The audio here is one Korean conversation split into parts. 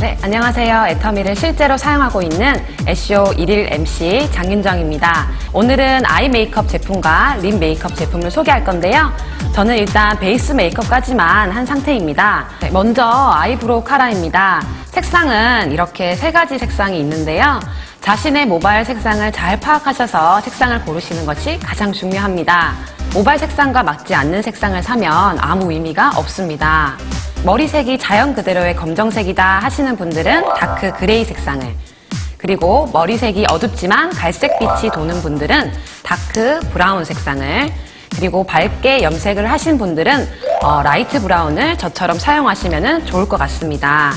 안녕하세요. 애터미를 실제로 사용하고 있는 애쇼 1일 MC 장윤정입니다. 오늘은 아이 메이크업 제품과 립 메이크업 제품을 소개할 건데요. 저는 일단 베이스 메이크업까지만 한 상태입니다. 네, 먼저 아이브로우 카라입니다. 색상은 이렇게 세 가지 색상이 있는데요. 자신의 모발 색상을 잘 파악하셔서 색상을 고르시는 것이 가장 중요합니다. 모발 색상과 맞지 않는 색상을 사면 아무 의미가 없습니다. 머리색이 자연 그대로의 검정색이다 하시는 분들은 다크 그레이 색상을 그리고 머리색이 어둡지만 갈색빛이 도는 분들은 다크 브라운 색상을 그리고 밝게 염색을 하신 분들은 어, 라이트 브라운을 저처럼 사용하시면 좋을 것 같습니다.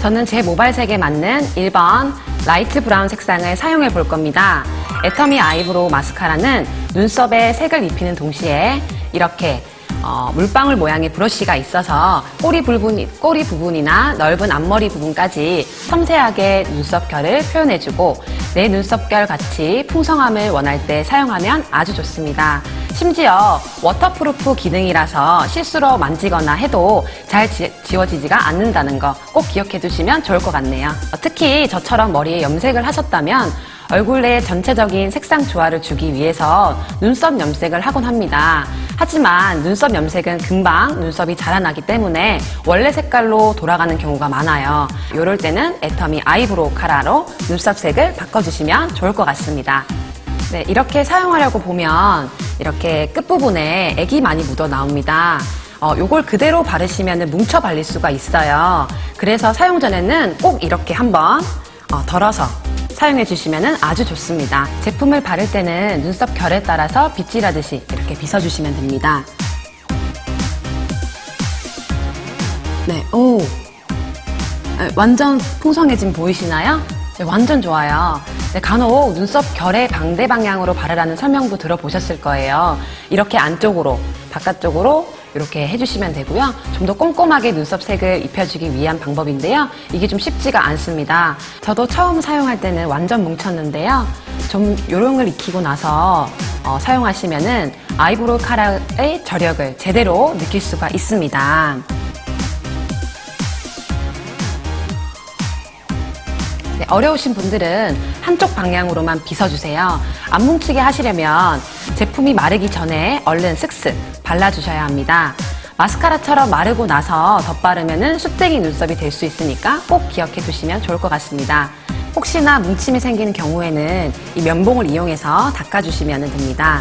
저는 제 모발색에 맞는 1번 라이트 브라운 색상을 사용해 볼 겁니다. 애터미 아이브로우 마스카라는 눈썹에 색을 입히는 동시에 이렇게 어, 물방울 모양의 브러쉬가 있어서 꼬리 부분, 꼬리 부분이나 넓은 앞머리 부분까지 섬세하게 눈썹결을 표현해주고 내 눈썹결 같이 풍성함을 원할 때 사용하면 아주 좋습니다. 심지어 워터프루프 기능이라서 실수로 만지거나 해도 잘 지, 지워지지가 않는다는 거 꼭 기억해 두시면 좋을 것 같네요. 어, 특히 저처럼 머리에 염색을 하셨다면 얼굴에 전체적인 색상 조화를 주기 위해서 눈썹 염색을 하곤 합니다. 하지만 눈썹 염색은 금방 눈썹이 자라나기 때문에 원래 색깔로 돌아가는 경우가 많아요. 이럴 때는 애터미 아이브로우 카라로 눈썹 색을 바꿔주시면 좋을 것 같습니다. 네, 이렇게 사용하려고 보면 이렇게 끝부분에 액이 많이 묻어 나옵니다. 어, 요걸 그대로 바르시면 뭉쳐 발릴 수가 있어요. 그래서 사용 전에는 꼭 이렇게 한번 어, 덜어서 사용해 주시면 아주 좋습니다. 제품을 바를 때는 눈썹 결에 따라서 빗질하듯이 이렇게 빗어주시면 됩니다. 네, 오. 네, 완전 풍성해진 보이시나요? 네, 완전 좋아요. 네, 간혹 눈썹 결의 방대 방향으로 바르라는 설명도 들어보셨을 거예요. 이렇게 안쪽으로, 바깥쪽으로 이렇게 해주시면 되고요. 좀 더 꼼꼼하게 눈썹 색을 입혀주기 위한 방법인데요. 이게 좀 쉽지가 않습니다. 저도 처음 사용할 때는 완전 뭉쳤는데요. 좀 요령을 익히고 나서 어, 사용하시면은 아이브로우 카라의 저력을 제대로 느낄 수가 있습니다. 네, 어려우신 분들은 한쪽 방향으로만 빗어주세요. 안 뭉치게 하시려면 제품이 마르기 전에 얼른 슥슥 발라주셔야 합니다. 마스카라처럼 마르고 나서 덧바르면 숫댕이 눈썹이 될 수 있으니까 꼭 기억해 두시면 좋을 것 같습니다. 혹시나 뭉침이 생기는 경우에는 이 면봉을 이용해서 닦아주시면 됩니다.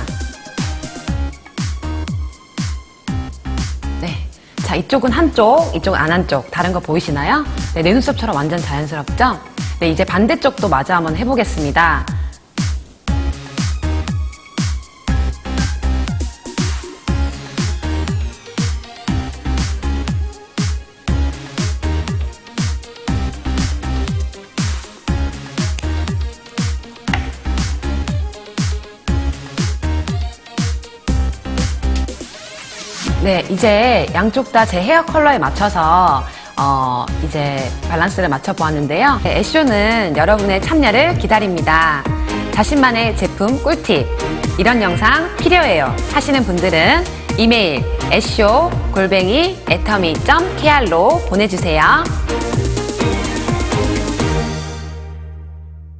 네. 자, 이쪽은 한쪽, 이쪽은 안 한쪽. 다른 거 보이시나요? 네, 내 눈썹처럼 완전 자연스럽죠? 네, 이제 반대쪽도 마저 한번 해보겠습니다. 네, 이제 양쪽 다 제 헤어 컬러에 맞춰서 어, 이제 밸런스를 맞춰 보았는데요. 네, 애쇼는 여러분의 참여를 기다립니다. 자신만의 제품 꿀팁 이런 영상 필요해요 하시는 분들은 이메일 애쇼 골뱅이 애터미.kr로 보내주세요.